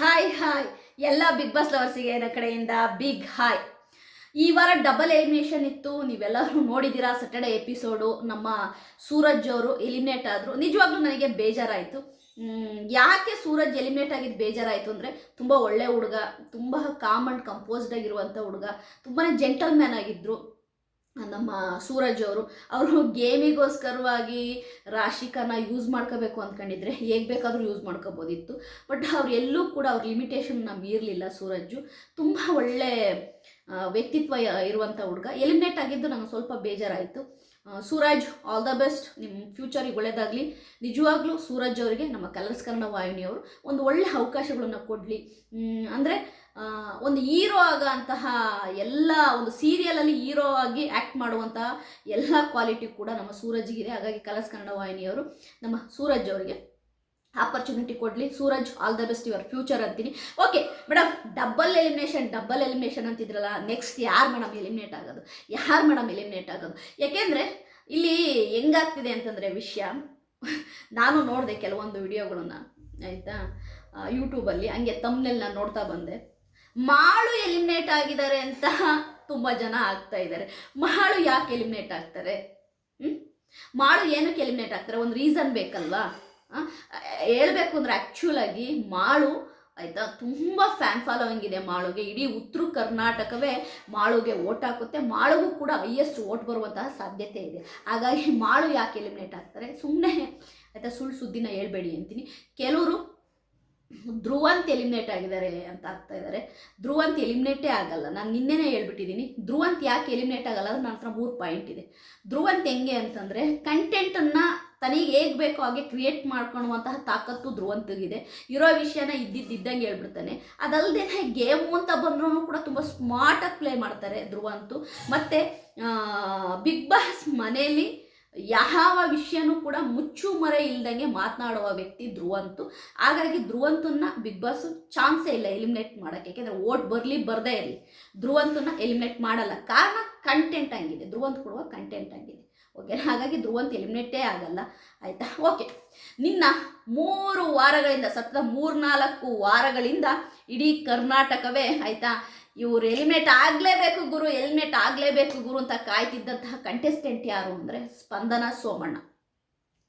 Hi hi ಎಲ್ಲ big boss ಲವರ್ಸಿಗೆ ನನ್ನ ಕಡೆಯಿಂದ ಬಿಗ್ ಹಾಯ್ ಈ ವಾರ ಡಬಲ್ ಎಲಿಮಿನೇಷನ್ ಇತ್ತು. ನೀವೆಲ್ಲರೂ ನೋಡಿದ್ದೀರಾ ಸಟರ್ಡೆ ಎಪಿಸೋಡು ನಮ್ಮ ಸೂರಜ್ ಅವರು ಎಲಿಮಿನೇಟ್ ಆದರು. ನಿಜವಾಗ್ಲೂ ನನಗೆ ಬೇಜಾರಾಯಿತು. ಯಾಕೆ ಸೂರಜ್ ಎಲಿಮಿನೇಟ್ ಆಗಿದ್ದು ಬೇಜಾರಾಯಿತು ಅಂದರೆ ತುಂಬ ಒಳ್ಳೆ ಹುಡುಗ, ತುಂಬ ಕಾಮ್ ಆ್ಯಂಡ್ ಕಂಪೋಸ್ಡ್ ಆಗಿರುವಂಥ ಹುಡುಗ ತುಂಬಾ ಜೆಂಟಲ್ಮ್ಯಾನ್ ಆಗಿದ್ದರು ನಮ್ಮ ಸೂರಜ್ ಅವರು ಅವರು ಗೇಮಿಗೋಸ್ಕರವಾಗಿ ರಾಶಿಕನ ಯೂಸ್ ಮಾಡ್ಕೋಬೇಕು ಅಂದ್ಕೊಂಡಿದ್ರೆ ಹೇಗೆ ಬೇಕಾದರೂ ಯೂಸ್ ಮಾಡ್ಕೋಬೋದಿತ್ತು. ಬಟ್ ಅವ್ರು ಎಲ್ಲೂ ಕೂಡ ಅವ್ರ ಲಿಮಿಟೇಷನ್ನ ಮೀರಲಿಲ್ಲ ಸೂರಜ್ಜು. ತುಂಬ ಒಳ್ಳೆ ವ್ಯಕ್ತಿತ್ವ ಇರುವಂಥ ಹುಡುಗ. ಎಲಿಮಿನೇಟ್ ಆಗಿದ್ದು ನಂಗೆ ಸ್ವಲ್ಪ ಬೇಜಾರಾಯಿತು. ಸೂರಜ್ ಆಲ್ ದ ಬೆಸ್ಟ್ ನಿಮ್ಮ ಫ್ಯೂಚರಿಗೆ ಒಳ್ಳೆಯದಾಗಲಿ ನಿಜವಾಗ್ಲೂ ಸೂರಜ್ ಅವರಿಗೆ ನಮ್ಮ ಕಲರ್ಸ್ ಕನ್ನಡ ವಾಹಿನಿಯವರು ಒಂದು ಒಳ್ಳೆ ಅವಕಾಶಗಳನ್ನು ಕೊಡಲಿ. ಅಂದರೆ ಒಂದು ಹೀರೋ ಆಗಂತಹ ಎಲ್ಲ ಒಂದು ಸೀರಿಯಲಲ್ಲಿ ಹೀರೋ ಆಗಿ ಆ್ಯಕ್ಟ್ ಮಾಡುವಂತಹ ಎಲ್ಲ ಕ್ವಾಲಿಟಿ ಕೂಡ ನಮ್ಮ ಸೂರಜ್ಗಿದೆ. ಹಾಗಾಗಿ ಕಲರ್ಸ್ ಕನ್ನಡ ವಾಹಿನಿಯವರು ನಮ್ಮ ಸೂರಜ್ ಅವರಿಗೆ ಆಪರ್ಚುನಿಟಿ ಕೊಡಲಿ. Suraj all the best your future ಅಂತೀನಿ. Okay madam double elimination double elimination ಅಂತಿದ್ರಲ್ಲ next ಯಾರು ಮೇಡಮ್ ಎಲಿಮಿನೇಟ್ ಆಗೋದು? ಯಾರು ಮೇಡಮ್ ಎಲಿಮಿನೇಟ್ ಆಗೋದು? ಯಾಕೆಂದರೆ ಇಲ್ಲಿ ಹೆಂಗಾಗ್ತಿದೆ ಅಂತಂದರೆ ವಿಷಯ, ನಾನು ನೋಡಿದೆ ಕೆಲವೊಂದು ವಿಡಿಯೋಗಳನ್ನ ಆಯಿತಾ ಯೂಟ್ಯೂಬಲ್ಲಿ ಹಂಗೆ ತಮ್ಮನೆಲ್ಲ ನೋಡ್ತಾ ಬಂದೆ. ಮಾಳು ಎಲಿಮಿನೇಟ್ ಆಗಿದ್ದಾರೆ ಅಂತ ತುಂಬ ಜನ ಆಗ್ತಾ ಇದ್ದಾರೆ. ಮಾಳು ಯಾಕೆ ಎಲಿಮಿನೇಟ್ ಆಗ್ತಾರೆ? ಹ್ಮ್? ಮಾಳು ಏನಕ್ಕೆ ಎಲಿಮಿನೇಟ್ ಆಗ್ತಾರೆ? ಒಂದು ರೀಸನ್ ಬೇಕಲ್ವಾ? ಹೇಳ್ಬೇಕು ಅಂದ್ರೆ ಆ್ಯಕ್ಚುಲಾಗಿ ಮಾಳು ಆಯಿತಾ, ತುಂಬ ಫ್ಯಾನ್ ಫಾಲೋವಿಂಗ್ ಇದೆ ಮಾಳುಗೆ. ಇಡೀ ಉತ್ತರ ಕರ್ನಾಟಕವೇ ಮಾಳುಗೆ ಓಟ್ ಹಾಕುತ್ತೆ. ಮಾಳುಗೂ ಕೂಡ ಹೈಯೆಸ್ಟ್ ಓಟ್ ಬರುವಂತಹ ಸಾಧ್ಯತೆ ಇದೆ. ಹಾಗಾಗಿ ಮಾಳು ಯಾಕೆ ಎಲಿಮಿನೇಟ್ ಆಗ್ತಾರೆ? ಸುಮ್ಮನೆ ಆಯಿತಾ ಸುಳ್ಳು ಸುದ್ದಿನ ಹೇಳ್ಬೇಡಿ ಅಂತೀನಿ. ಕೆಲವರು ಧ್ರುವಂತ್ ಎಲಿಮಿನೇಟ್ ಆಗಿದ್ದಾರೆ ಅಂತ ಆಗ್ತಾ ಇದ್ದಾರೆ ಧ್ರುವಂತ್ ಎಲಿಮಿನೇಟೇ ಆಗಲ್ಲ. ನಾನು ನಿನ್ನೆನೇ ಹೇಳ್ಬಿಟ್ಟಿದ್ದೀನಿ. ಧ್ರುವಂತ್ ಯಾಕೆ ಎಲಿಮಿನೇಟ್ ಆಗಲ್ಲ ಅಂದ್ರೆ ನನ್ನ ಹತ್ರ ಮೂರು ಪಾಯಿಂಟ್ ಇದೆ. ಧ್ರುವಂತ್ ಹೆಂಗೆ ಅಂತಂದರೆ ಕಂಟೆಂಟನ್ನು ತನಗೆ ಹೇಗೆ ಬೇಕೋ ಹಾಗೆ ಕ್ರಿಯೇಟ್ ಮಾಡ್ಕೊಳ್ಳುವಂತಹ ತಾಕತ್ತು ಧ್ರುವಂತಗಿದೆ ಇರೋ ವಿಷಯನ ಇದ್ದಿದ್ದಂಗೆ ಹೇಳ್ಬಿಡ್ತಾನೆ. ಅದಲ್ಲದೆ ಗೇಮು ಅಂತ ಬಂದ್ರೂ ಕೂಡ ತುಂಬ ಸ್ಮಾರ್ಟಾಗಿ ಪ್ಲೇ ಮಾಡ್ತಾರೆ ಧ್ರುವಂತು ಮತ್ತು ಬಿಗ್ ಬಾಸ್ ಮನೆಯಲ್ಲಿ ಯಾವ ವಿಷಯನೂ ಕೂಡ ಮುಚ್ಚು ಮರೆ ಇಲ್ದಂಗೆ ಮಾತನಾಡುವ ವ್ಯಕ್ತಿ ಧ್ರುವಂತು. ಹಾಗಾಗಿ ಧ್ರುವಂತನ್ನ ಬಿಗ್ ಬಾಸ್ ಚಾನ್ಸೇ ಇಲ್ಲ ಎಲಿಮಿನೇಟ್ ಮಾಡೋಕ್ಕೆ. ಯಾಕೆಂದರೆ ಓಟ್ ಬರಲಿ ಬರದೇ ಇರಲಿ. ಧ್ರುವಂತನ್ನ ಎಲಿಮಿನೇಟ್ ಮಾಡಲ್ಲ. ಕಾರಣ ಕಂಟೆಂಟ್ ಆಗಿದೆ ಧ್ರುವಂತ್ ಕೊಡುವ ಕಂಟೆಂಟ್ ಆಗಿದೆ ಓಕೆ ಹಾಗಾಗಿ ಧ್ರುವಂತ್ ಎಲಿಮಿನೇಟೇ ಆಗಲ್ಲ. ಆಯಿತಾ? ಓಕೆ ನಿನ್ನ ಮೂರು ವಾರಗಳಿಂದ, ಸತತ ಮೂರ್ನಾಲ್ಕು ವಾರಗಳಿಂದ ಇಡೀ ಕರ್ನಾಟಕವೇ, ಆಯಿತಾ? ಇವರು ಎಲಿಮಿನೇಟ್ ಆಗಲೇಬೇಕು ಗುರು ಎಲಿಮಿನೇಟ್ ಆಗಲೇಬೇಕು ಗುರು ಅಂತ ಕಾಯ್ತಿದ್ದಂತಹ ಕಂಟೆಸ್ಟೆಂಟ್ ಯಾರು ಅಂದರೆ ಸ್ಪಂದನ ಸೋಮಣ್ಣ.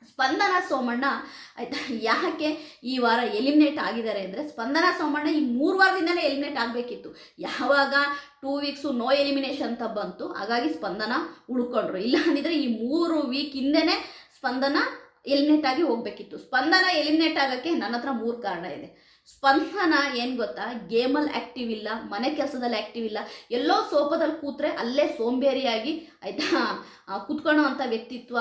ಸ್ಪಂದನ ಸೋಮಣ್ಣ ಆಯಿತಾ, ಯಾಕೆ ಈ ವಾರ ಎಲಿಮಿನೇಟ್ ಆಗಿದ್ದಾರೆ ಅಂದರೆ ಸ್ಪಂದನ ಸೋಮಣ್ಣ ಈ ಮೂರು ವಾರದಿಂದಲೇ ಎಲಿಮಿನೇಟ್ ಆಗಬೇಕಿತ್ತು. ಯಾವಾಗ ಟೂ ವೀಕ್ಸು ನೋ ಎಲಿಮಿನೇಷನ್ ಅಂತ ಬಂತು, ಹಾಗಾಗಿ ಸ್ಪಂದನ ಉಳ್ಕೊಂಡ್ರು. ಇಲ್ಲ ಅಂದಿದ್ರೆ ಈ ಮೂರು ವೀಕ್ ಹಿಂದೆನೇ ಸ್ಪಂದನ ಎಲಿಮಿನೇಟ್ ಆಗಿ ಹೋಗಬೇಕಿತ್ತು. ಸ್ಪಂದನ ಎಲಿಮಿನೇಟ್ ಆಗೋಕ್ಕೆ ನನ್ನ ಹತ್ರ ಮೂರು ಕಾರಣ ಇದೆ. ಸ್ಪಂದನ ಏನು ಗೊತ್ತಾ? ಗೇಮಲ್ಲಿ ಆ್ಯಕ್ಟಿವ್ ಇಲ್ಲ, ಮನೆ ಕೆಲಸದಲ್ಲಿ ಆ್ಯಕ್ಟಿವ್ ಇಲ್ಲ, ಎಲ್ಲೋ ಸೋಪದಲ್ಲಿ ಕೂತ್ರೆ ಅಲ್ಲೇ ಸೋಂಬೇರಿಯಾಗಿ ಆಯಿತಾ? ಕುತ್ಕೊಳ್ಳೋವಂಥ ವ್ಯಕ್ತಿತ್ವ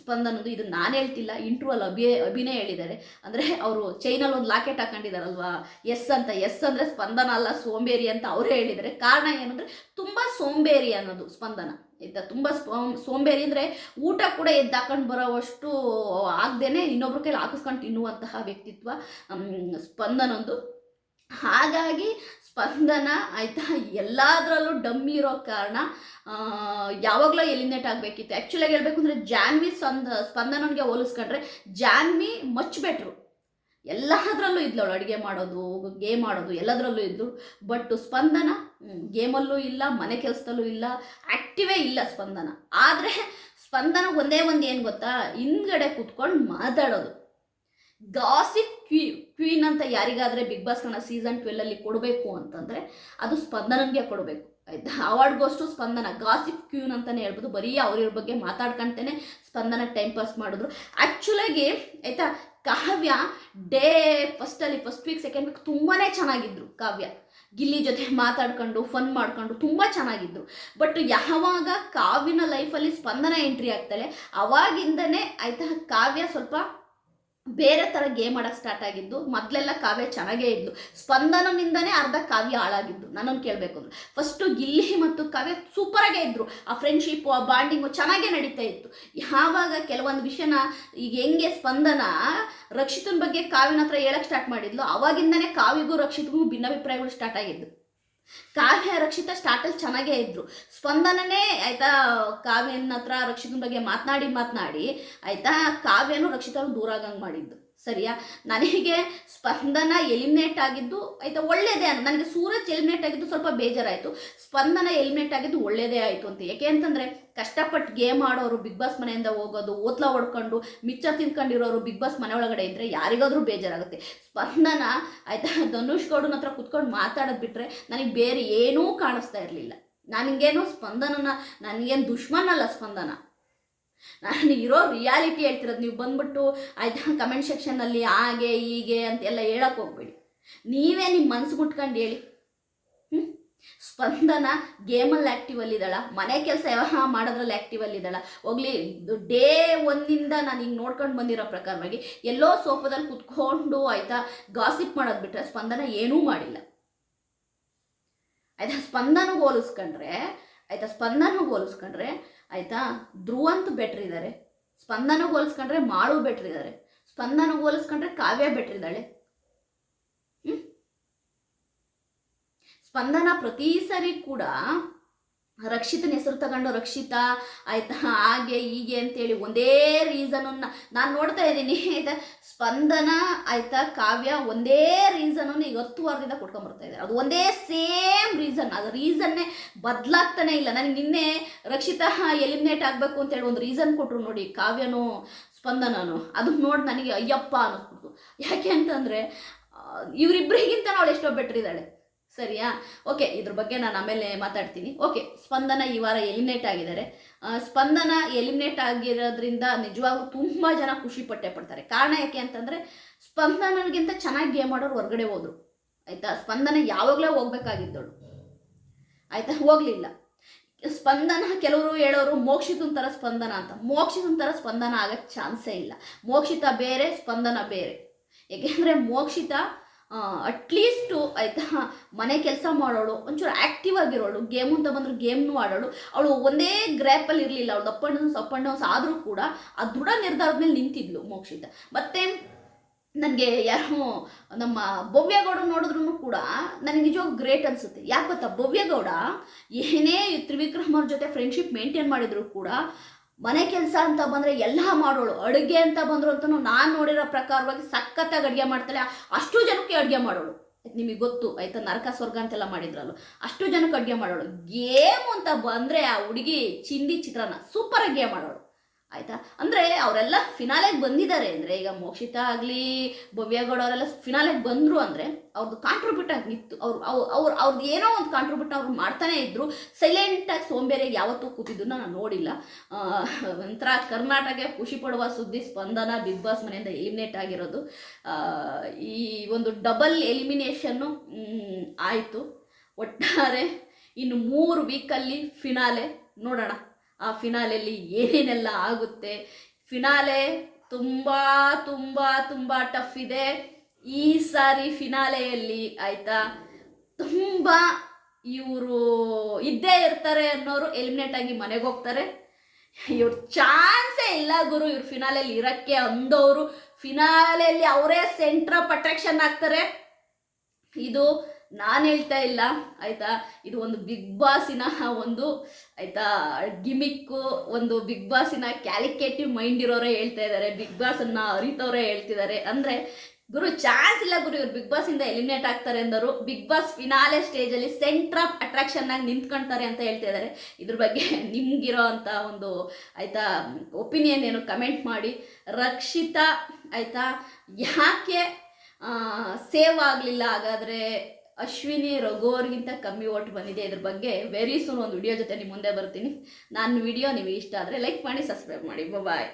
ಸ್ಪಂದನದು ಇದು ನಾನು ಹೇಳ್ತಿಲ್ಲ ಇಂಟ್ರೂವಲ್ಲಿ ಅಭಿ, ಅಭಿನಯ ಹೇಳಿದ್ದಾರೆ. ಅಂದರೆ ಅವರು ಚೈನಲ್ಲಿ ಒಂದು ಲಾಕೆಟ್ ಹಾಕೊಂಡಿದಾರಲ್ವಾ ಎಸ್ ಅಂತ, ಎಸ್ ಅಂದರೆ ಸ್ಪಂದನ ಅಲ್ಲ, ಸೋಂಬೇರಿ ಅಂತ ಅವರೇ ಹೇಳಿದ್ದಾರೆ. ಕಾರಣ ಏನಂದರೆ ತುಂಬ ಸೋಂಬೇರಿ ಅನ್ನೋದು ಸ್ಪಂದನ. ಆಯ್ತಾ ತುಂಬ ಸೋಂಬೇರಿ ಅಂದರೆ ಊಟ ಕೂಡ ಎದ್ದಾಕೊಂಡು ಬರೋವಷ್ಟು ಆಗದೇನೆ ಇನ್ನೊಬ್ರ ಕೈಲಿ ಹಾಕಿಸ್ಕೊಂಡು ತಿನ್ನುವಂತಹ ವ್ಯಕ್ತಿತ್ವ ಸ್ಪಂದನೊಂದು. ಹಾಗಾಗಿ ಸ್ಪಂದನ ಆಯಿತಾ ಎಲ್ಲದರಲ್ಲೂ ಡಮ್ಮಿ ಇರೋ ಕಾರಣ ಯಾವಾಗಲೂ ಎಲಿನೇಟ್ ಆಗಬೇಕಿತ್ತು. ಆ್ಯಕ್ಚುಲಾಗಿ ಹೇಳಬೇಕು ಅಂದರೆ ಜಾನ್ವಿ ಸ್ಪಂದ, ಸ್ಪಂದನನಿಗೆ ಹೋಲಿಸ್ಕೊಂಡ್ರೆ ಜಾನ್ವಿ ಮಚ್ ಬೆಟ್ರು. ಎಲ್ಲದರಲ್ಲೂ ಇದ್ಲವಳು ಅಡುಗೆ ಮಾಡೋದು, ಗೇಮ್ ಆಡೋದು ಎಲ್ಲದರಲ್ಲೂ ಇದ್ಲು. ಬಟ್ ಸ್ಪಂದನ ಗೇಮಲ್ಲೂ ಇಲ್ಲ, ಮನೆ ಕೆಲಸದಲ್ಲೂ ಇಲ್ಲ ಆ್ಯಕ್ಟಿವೇ ಇಲ್ಲ ಸ್ಪಂದನ. ಆದರೆ ಸ್ಪಂದನ ಒಂದೇ ಒಂದು ಏನು ಗೊತ್ತಾ? ಹಿಂದ್ಗಡೆ ಕೂತ್ಕೊಂಡು ಮಾತಾಡೋದು. ಗಾಸಿಪ್ ಕ್ವೀ ಕ್ವೀನ್ ಅಂತ ಯಾರಿಗಾದರೆ ಬಿಗ್ ಬಾಸ್ ಕನ್ನಡ ಸೀಸನ್ ಟ್ವೆಲ್ಲಲ್ಲಿ ಕೊಡಬೇಕು ಅಂತಂದರೆ ಅದು ಸ್ಪಂದನನಿಗೆ ಕೊಡಬೇಕು, ಆಯಿತಾ? ಅವಾರ್ಡ್ಗೋಷ್ಟು ಸ್ಪಂದನ. ಗಾಸಿಪ್ ಕ್ವೀನ್ ಅಂತಲೇ ಹೇಳ್ಬೋದು. ಬರೀ ಅವ್ರಿವ್ರ ಬಗ್ಗೆ ಮಾತಾಡ್ಕೊಂತೇನೆ ಸ್ಪಂದನ ಟೈಮ್ ಪಾಸ್ ಮಾಡಿದ್ರು. ಆ್ಯಕ್ಚುಲಾಗಿ ಆಯಿತಾ? ಕಾವ್ಯ ಡೇ ಫಸ್ಟಲ್ಲಿ ಫಸ್ಟ್ ವೀಕ್ ಸೆಕೆಂಡ್ ವೀಕ್ ತುಂಬಾ ಚೆನ್ನಾಗಿದ್ರು ಕಾವ್ಯ. ಗಿಲ್ಲಿ ಜೊತೆ ಮಾತಾಡ್ಕೊಂಡು ಫನ್ ಮಾಡ್ಕೊಂಡು ತುಂಬ ಚೆನ್ನಾಗಿದ್ರು. ಬಟ್ ಯಾವಾಗ ಕಾವ್ಯನ ಲೈಫಲ್ಲಿ ಸ್ಪಂದನ ಎಂಟ್ರಿ ಆಗ್ತಾಳೆ ಅವಾಗಿಂದನೇ ಆಯ್ತಾ ಕಾವ್ಯ ಸ್ವಲ್ಪ ಬೇರೆ ಥರ ಗೇಮ್ ಆಡೋಕ್ಕೆ ಸ್ಟಾರ್ಟ್ ಆಗಿದ್ದು, ಮೊದಲೆಲ್ಲ ಕಾವ್ಯ ಚೆನ್ನಾಗೇ ಇದ್ದು ಸ್ಪಂದನದಿಂದನೇ ಅರ್ಧ ಕಾವ್ಯ ಹಾಳಾಗಿದ್ದು, ನನ್ನನ್ನು ಕೇಳಬೇಕು ಅಂದ್ರೆ. ಫಸ್ಟು ಗಿಲ್ಲಿ ಮತ್ತು ಕಾವ್ಯ ಸೂಪರಾಗೇ ಇದ್ದರು ಆ ಫ್ರೆಂಡ್ಶಿಪ್ಪು ಆ ಬಾಂಡಿಂಗು ಚೆನ್ನಾಗೇ ನಡೀತಾ ಇತ್ತು. ಯಾವಾಗ ಕೆಲವೊಂದು ವಿಷಯನ, ಈಗ ಹೆಂಗೆ ಸ್ಪಂದನ ರಕ್ಷಿತನ ಬಗ್ಗೆ ಕಾವ್ಯನ ಹತ್ರ ಹೇಳಕ್ಕೆ ಸ್ಟಾರ್ಟ್ ಮಾಡಿದ್ಲು, ಅವಾಗಿಂದನೇ ಕಾವ್ಯಗೂ ರಕ್ಷಿತಗೂ ಭಿನ್ನಾಭಿಪ್ರಾಯಗಳು ಸ್ಟಾರ್ಟ್ ಆಗಿದ್ದು. ಕಾವ್ಯ ರಕ್ಷಿತ ಸ್ಟಾರ್ಟಲ್ಲಿ ಚೆನ್ನಾಗೇ ಇದ್ರು. ಸ್ಪಂದನನೇ ಆಯ್ತಾ ಕಾವ್ಯನ ಹತ್ರ ರಕ್ಷಿತನ ಬಗ್ಗೆ ಮಾತನಾಡಿ ಮಾತನಾಡಿ ಆಯ್ತಾ ಕಾವ್ಯನು ರಕ್ಷಿತನು ದೂರ ಆಗಂಗೆ ಮಾಡಿದ್ದು. ಸರಿಯಾ? ನನಗೆ ಸ್ಪಂದನ ಎಲಿಮಿನೇಟ್ ಆಗಿದ್ದು, ಆಯ್ತಾ, ಒಳ್ಳೇದೇ ಅಂತ. ನನಗೆ ಸೂರಜ್ ಎಲಿಮಿನೇಟ್ ಆಗಿದ್ದು ಸ್ವಲ್ಪ ಬೇಜಾರಾಯಿತು. ಸ್ಪಂದನ ಎಲಿಮಿನೇಟ್ ಆಗಿದ್ದು ಒಳ್ಳೇದೇ ಆಯಿತು ಅಂತ. ಯಾಕೆ ಅಂತಂದರೆ ಕಷ್ಟಪಟ್ಟು ಗೇಮ್ ಆಡೋರು ಬಿಗ್ ಬಾಸ್ ಮನೆಯಿಂದ ಹೋಗೋದು ಓತ್ಲ ಹೊಡ್ಕೊಂಡು, ಮಿಚ್ಚ ತಿನ್ಕೊಂಡಿರೋರು ಬಿಗ್ ಬಾಸ್ ಮನೆ ಒಳಗಡೆ ಇದ್ದರೆ ಯಾರಿಗಾದರೂ ಬೇಜಾರಾಗುತ್ತೆ. ಸ್ಪಂದನ, ಆಯಿತಾ, ಧನುಷ್ ಗೌಡನ ಹತ್ರ ಕುತ್ಕೊಂಡು ಮಾತಾಡೋದು ಬಿಟ್ಟರೆ ನನಗೆ ಬೇರೆ ಏನೂ ಕಾಣಿಸ್ತಾ ಇರಲಿಲ್ಲ. ನನಗೇನು ಸ್ಪಂದನನ, ನನಗೇನು ದುಶ್ಮನ್ ಅಲ್ಲ ಸ್ಪಂದನ. ನಾನು ಇರೋ ರಿಯಾಲಿಟಿ ಹೇಳ್ತಿರೋದು, ನೀವು ಬಂದ್ಬಿಟ್ಟು ಆಯ್ತಾ ಕಮೆಂಟ್ ಸೆಕ್ಷನಲ್ಲಿ ಹಾಗೆ, ಹೀಗೆ ಅಂತ ಎಲ್ಲ ಹೇಳಕ್ಕೆ ಹೋಗ್ಬೇಡಿ. ನೀವೇ ನಿಮ್ಮ ಮನಸ್ಸು ಮುಟ್ಕೊಂಡು ಹೇಳಿ. ಸ್ಪಂದನ ಗೇಮಲ್ಲಿ ಆ್ಯಕ್ಟಿವ್ ಅಲ್ಲಿದ್ದಾಳ ಮನೆ ಕೆಲಸ ಯಾವ ಮಾಡೋದ್ರಲ್ಲಿ ಆ್ಯಕ್ಟಿವ್ ಅಲ್ಲಿದ್ದಾಳ ಹೋಗ್ಲಿ ಡೇ ಒಂದಿಂದ ನಾನು ಹಿಂಗೆ ನೋಡ್ಕೊಂಡು ಬಂದಿರೋ ಪ್ರಕಾರವಾಗಿ ಎಲ್ಲೋ ಸೋಫಾದಲ್ಲಿ ಕುತ್ಕೊಂಡು ಆಯ್ತಾ ಗಾಸಿಪ್ ಮಾಡೋದು ಬಿಟ್ಟರೆ ಸ್ಪಂದನ ಏನೂ ಮಾಡಿಲ್ಲ. ಆಯ್ತಾ ಸ್ಪಂದನ ಹೋಲಿಸ್ಕೊಂಡ್ರೆ, ಆಯ್ತಾ ಸ್ಪಂದನ ಹೋಲಿಸ್ಕೊಂಡ್ರೆ ಆಯ್ತಾ? ಧ್ರುವಂತ್ ಬೆಟ್ರ್ ಇದ್ದಾರೆ ಸ್ಪಂದನ ಹೋಲಿಸ್ಕೊಂಡ್ರೆ ಮಾಳು ಬೆಟ್ರ್ ಇದ್ದಾರೆ ಸ್ಪಂದನ ಹೋಲಿಸ್ಕೊಂಡ್ರೆ ಕಾವ್ಯ ಬೆಟ್ರ್ ಇದ್ದಾಳೆ? ಸ್ಪಂದನ ಪ್ರತಿ ಸರಿ ಕೂಡ ರಕ್ಷಿತನ ಹೆಸರು ತಗೊಂಡು ರಕ್ಷಿತಾ, ಆಯ್ತಾ? ಹಾಗೆ ಹೀಗೆ ಅಂತೇಳಿ ಒಂದೇ ರೀಸನನ್ನು ನಾನು ನೋಡ್ತಾ ಇದ್ದೀನಿ. ಆಯ್ತಾ? ಸ್ಪಂದನ, ಆಯ್ತಾ? ಕಾವ್ಯ ಒಂದೇ ರೀಸನನ್ನು ಈಗ ಹತ್ತು ವಾರದಿಂದ ಕೊಟ್ಕೊಂಬರ್ತಾ ಇದ್ದಾರೆ. ಅದು ಒಂದೇ ಸೇಮ್ ರೀಸನ್ ಅದು ರೀಸನ್ನೇ ಬದಲಾಗ್ತಾನೆ ಇಲ್ಲ. ನನಗೆ ನಿನ್ನೆ ರಕ್ಷಿತಾ ಎಲಿಮಿನೇಟ್ ಆಗಬೇಕು ಅಂತೇಳಿ ಒಂದು ರೀಸನ್ ಕೊಟ್ಟರು ನೋಡಿ, ಕಾವ್ಯನೂ ಸ್ಪಂದನನು. ಅದು ನೋಡಿ ನನಗೆ ಅಯ್ಯಪ್ಪ ಅನ್ನಿಸ್ಬಿಡ್ತು ಯಾಕೆ ಅಂತಂದರೆ ಇವರಿಬ್ಬರಿಗಿಂತ ಅವಳು ಎಷ್ಟೋ ಬೆಟ್ರ್ ಇದ್ದಾಳೆ. ಸರಿಯಾ? ಓಕೆ, ಇದ್ರ ಬಗ್ಗೆ ನಾನು ಆಮೇಲೆ ಮಾತಾಡ್ತೀನಿ. ಓಕೆ, ಸ್ಪಂದನ ಈ ವಾರ ಎಲಿಮಿನೇಟ್ ಆಗಿದ್ದಾರೆ. ಸ್ಪಂದನ ಎಲಿಮಿನೇಟ್ ಆಗಿರೋದ್ರಿಂದ ನಿಜವಾಗ್ಲೂ ತುಂಬ ಜನ ಖುಷಿ ಪಟ್ಟೆ ಪಡ್ತಾರೆ. ಕಾರಣ ಯಾಕೆ ಅಂತಂದರೆ ಸ್ಪಂದನಗಿಂತ ಚೆನ್ನಾಗಿ ಗೇಮ್ ಆಡೋರು ಹೊರಗಡೆ ಹೋದರು. ಆಯಿತಾ? ಸ್ಪಂದನ ಯಾವಾಗಲೇ ಹೋಗ್ಬೇಕಾಗಿದ್ದಳು. ಆಯಿತಾ? ಹೋಗಲಿಲ್ಲ. ಸ್ಪಂದನ ಕೆಲವರು ಹೇಳೋರು ಮೋಕ್ಷಿತನ ಥರ ಸ್ಪಂದನ ಅಂತ. ಮೋಕ್ಷಿತನ ಥರ ಸ್ಪಂದನ ಆಗಕ್ಕೆ ಚಾನ್ಸೇ ಇಲ್ಲ. ಮೋಕ್ಷಿತ ಬೇರೆ, ಸ್ಪಂದನ ಬೇರೆ. ಏಕೆಂದರೆ ಮೋಕ್ಷಿತ ಅಟ್ಲೀಸ್ಟು ಆಯಿತಾ? ಮನೆ ಕೆಲಸ ಮಾಡೋಳು, ಒಂಚೂರು ಆ್ಯಕ್ಟಿವ್ ಆಗಿರೋಳು ಗೇಮ್ ಅಂತ ಬಂದರೂ ಗೇಮ್ನು ಆಡೋಳು. ಅವಳು ಒಂದೇ ಗ್ರ್ಯಾಪಲ್ಲಿ ಇರಲಿಲ್ಲ, ಅವಳು up and up and downs ಆದರೂ ಕೂಡ ಆ ದೃಢ ನಿರ್ಧಾರದ ಮೇಲೆ ನಿಂತಿದ್ಲು ಮೋಕ್ಷಿತ. ಮತ್ತು ನನಗೆ ಯಾರು ನಮ್ಮ ಭವ್ಯಗೌಡ ನೋಡಿದ್ರು ಕೂಡ ನನಗೆ ನಿಜವಾಗ ಗ್ರೇಟ್ ಅನಿಸುತ್ತೆ. ಯಾಕೆ ಗೊತ್ತಾ? ಭವ್ಯಗೌಡ ಏನೇ ತ್ರಿವಿಕ್ರಮ್ ಅವ್ರ ಜೊತೆ ಫ್ರೆಂಡ್ಶಿಪ್ ಮೇಂಟೈನ್ ಮಾಡಿದರೂ ಕೂಡ ಮನೆ ಕೆಲಸ ಅಂತ ಬಂದರೆ ಎಲ್ಲ ಮಾಡೋಳು. ಅಡುಗೆ ಅಂತ ಬಂದರು ಅಂತಲೂ ನಾನು ನೋಡಿರೋ ಪ್ರಕಾರವಾಗಿ ಸಖತ್ತಾಗಿ ಅಡುಗೆ ಮಾಡ್ತಾಳೆ. ಅಷ್ಟು ಜನಕ್ಕೆ ಅಡುಗೆ ಮಾಡೋಳು. ನಿಮಗೆ ಗೊತ್ತು, ಆಯ್ತಾ? ನರಕ ಸ್ವರ್ಗ ಅಂತೆಲ್ಲ ಮಾಡಿದ್ರಲ್ಲ ಅಷ್ಟು ಜನಕ್ಕೆ ಅಡುಗೆ ಮಾಡೋಳು. ಗೇಮ್ ಅಂತ ಬಂದರೆ ಆ ಹುಡುಗಿ ಚಿಂದಿ ಚಿತ್ರಾನ್ನ, ಸೂಪರಾಗಿ ಗೇಮ್ ಮಾಡೋಳು ಆಯಿತಾ? ಅಂದರೆ ಅವರೆಲ್ಲ ಫಿನಾಲೆಗೆ ಬಂದಿದ್ದಾರೆ ಅಂದರೆ ಈಗ ಮೋಕ್ಷಿತ ಆಗಲಿ ಭವ್ಯಗೌಡ ಅವರೆಲ್ಲ ಫಿನಾಲೆಗೆ ಬಂದರು ಅಂದರೆ ಅವ್ರದ್ದು ಕಾಂಟ್ರಿಬ್ಯೂಟ್ ಆಗಿ ನಿಂತು ಅವ್ರು ಅವ್ರು ಅವ್ರು ಅವ್ರದ್ದು ಏನೋ ಒಂದು ಕಾಂಟ್ರಿಬ್ಯೂಟ್ ಅವ್ರು ಮಾಡ್ತಾನೆ ಇದ್ದರು ಸೈಲೆಂಟಾಗಿ ಸೋಂಬೇರಿಯಾಗಿ ಯಾವತ್ತೂ ಕೂತಿದ್ದನ್ನು ನಾನು ನೋಡಿಲ್ಲ. ಒಂಥರ ಕರ್ನಾಟಕ ಖುಷಿ ಪಡುವ ಸುದ್ದಿ, ಸ್ಪಂದನ ಬಿಗ್ ಬಾಸ್ ಮನೆಯಿಂದ ಎಲಿಮಿನೇಟ್ ಆಗಿರೋದು. ಈ ಒಂದು ಡಬಲ್ ಎಲಿಮಿನೇಷನ್ನು ಆಯಿತು. ಒಟ್ಟಾರೆ ಇನ್ನು ಮೂರು ವೀಕಲ್ಲಿ ಫಿನಾಲೆ ನೋಡೋಣ. ಆ ಫಿನಾಲೆಯಲ್ಲಿ ಏನೇನೆಲ್ಲ ಆಗುತ್ತೆ. ಫಿನಾಲೆ ತುಂಬ ತುಂಬ ತುಂಬ ಟಫ್ ಇದೆ. ಈ ಸಾರಿ ಫಿನಾಲೆಯಲ್ಲಿ ಆಯಿತಾ? ತುಂಬ ಇವರು ಇದ್ದೇ ಇರ್ತಾರೆ ಅನ್ನೋರು ಎಲಿಮಿನೇಟ್ ಆಗಿ ಮನೆಗೆ ಹೋಗ್ತಾರೆ. ಇವ್ರ ಚಾನ್ಸೇ ಇಲ್ಲ ಗುರು ಇವ್ರ ಫಿನಾಲೆಯಲ್ಲಿ ಇರಕ್ಕೆ ಅಂದವರು ಫಿನಾಲೆಯಲ್ಲಿ ಅವರೇ ಸೆಂಟ್ರ್ ಅಟ್ರಾಕ್ಷನ್ ಆಗ್ತಾರೆ. ಇದು ನಾನು ಹೇಳ್ತಾ ಇಲ್ಲ, ಆಯ್ತಾ? ಇದು ಒಂದು ಬಿಗ್ ಬಾಸಿನ ಒಂದು, ಆಯ್ತಾ? ಗಿಮಿಕ್ಕು ಒಂದು ಬಿಗ್ ಬಾಸಿನ ಕ್ಯಾಲಿಕೇಟಿವ್ ಮೈಂಡ್ ಇರೋರೇ ಹೇಳ್ತಾ ಇದ್ದಾರೆ ಬಿಗ್ ಬಾಸನ್ನು ಅರಿತವರೇ ಹೇಳ್ತಿದ್ದಾರೆ ಅಂದರೆ, ಗುರು ಚಾನ್ಸ್ ಇಲ್ಲ ಗುರು ಇವ್ರು ಬಿಗ್ ಬಾಸಿಂದ ಎಲಿಮಿನೇಟ್ ಆಗ್ತಾರೆ ಅಂದರು. ಬಿಗ್ ಬಾಸ್ ಫಿನಾಲೆ ಸ್ಟೇಜಲ್ಲಿ ಸೆಂಟ್ರ್ ಆಫ್ ಅಟ್ರಾಕ್ಷನ್ ಆಗಿ ನಿಂತ್ಕೊಳ್ತಾರೆ ಅಂತ ಹೇಳ್ತಾ ಇದ್ದಾರೆ ಇದ್ರ ಬಗ್ಗೆ ನಿಮ್ಗಿರೋ ಅಂತ ಒಂದು, ಆಯ್ತಾ, ಒಪಿನಿಯನ್ ಏನು ಕಮೆಂಟ್ ಮಾಡಿ. ರಕ್ಷಿತಾ, ಆಯ್ತಾ, ಯಾಕೆ ಸೇವ್ ಆಗಲಿಲ್ಲ? ಹಾಗಾದರೆ ಅಶ್ವಿನಿ, ರಘು ಅವ್ರಿಗಿಂತ ಕಮ್ಮಿ ಓಟ್ ಬಂದಿದೆ ಇದ್ರ ಬಗ್ಗೆ ವೆರಿ ಸೂನ್ ಒಂದು ವಿಡಿಯೋ ಜೊತೆ ನಿಮ್ಮ ಮುಂದೆ ಬರ್ತೀನಿ. ನಾನು ವಿಡಿಯೋ ನಿಮಗೆ ಇಷ್ಟ ಆದರೆ ಲೈಕ್ ಮಾಡಿ ಸಬ್ಸ್ಕ್ರೈಬ್ ಮಾಡಿ. ಬಾಯ್